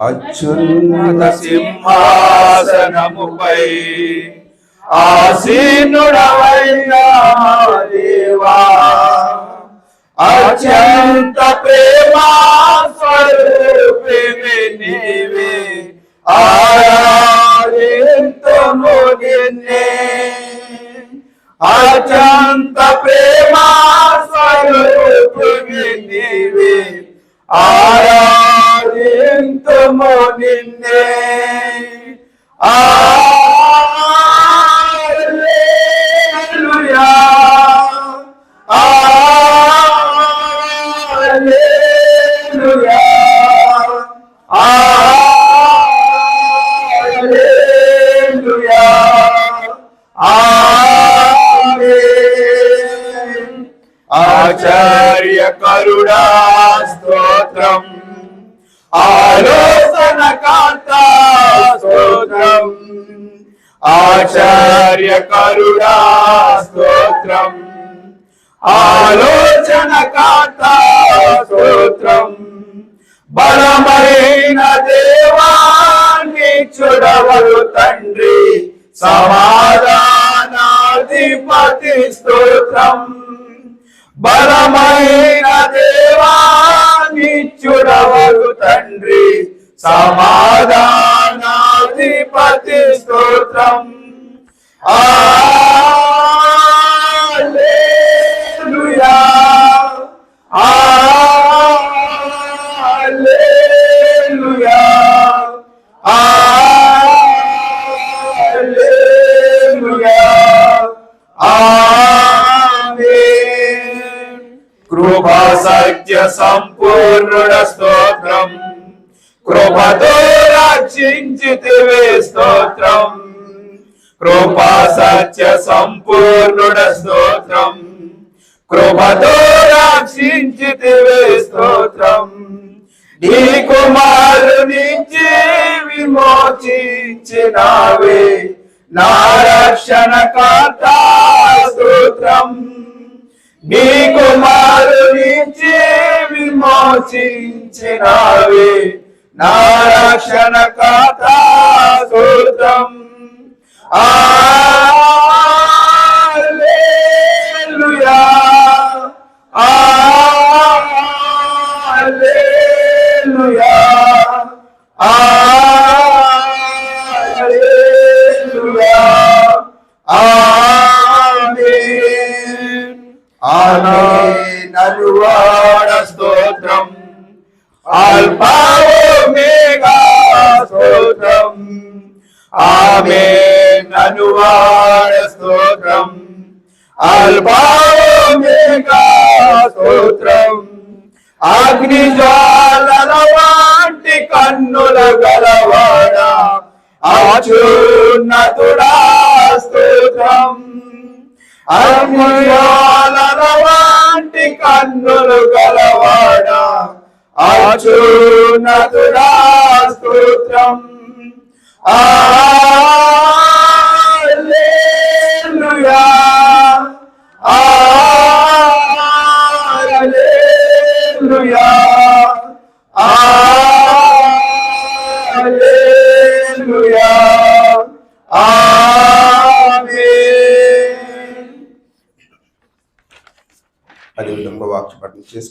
అత్యున్నత సింహాసనముపై ఆసీనుడవైన దేవా అత్యంత ప్రేమ స్వరూపిణి నీవే ఆరాధింతుము నిన్నే. అత్యంత ప్రేమ స్వరూపిణి నీవే ఆరాధింతుము నిన్నే హల్లెలూయా హల్లెలూయా హల్లెలూయా ఆమేన్ ఆచార్య కరుణా స్తోత్రం ఆలో ఆచార్య కరుణా స్తోత్రం ఆలోచన కాతా స్తోత్రం బలమైన దేవాన్ని చూడవరు తండ్రి. సమాధానాధిపతి స్తోత్రం. బలమైన దేవాన్ని చూడవరు తండ్రి. సమాధానాధిపతి స్తోత్రం. Aleluya. Aleluya. Aleluya. Amén. Krupa Satya Sampurna కృపా సత్య సంపూర్ణుడ స్తోత్రం. కృపతో రక్షించితివే స్తోత్రం. నీ కుమారు నుంచి విమోచించినావే నా రక్షణ కర్త స్తోత్రం. నీ కుమారు నుంచి విమోచించినావే నా రక్షణ కర్త స్తోత్రం. హల్లెలూయా హల్లెలూయా హల్లెలూయా ఆమేన్ ఆమేన్ అనువాడ స్తోత్రం అల్పావో మేఘా స్తోత్రం ఆమేన్ అనువాడ స్తోత్రం అల్పావో మేఘా అగ్ని జ్వాలల కన్నుల గలవాడ. అచున్నతుడా స్తోత్రం అగ్ని జ్వాలల వంటి కన్నులు గలవాడ. అచున్నతుడా స్తోత్రం హల్లెలూయా హల్లెలూయా హల్లెలూయా ఆమేన్ అది రెండవ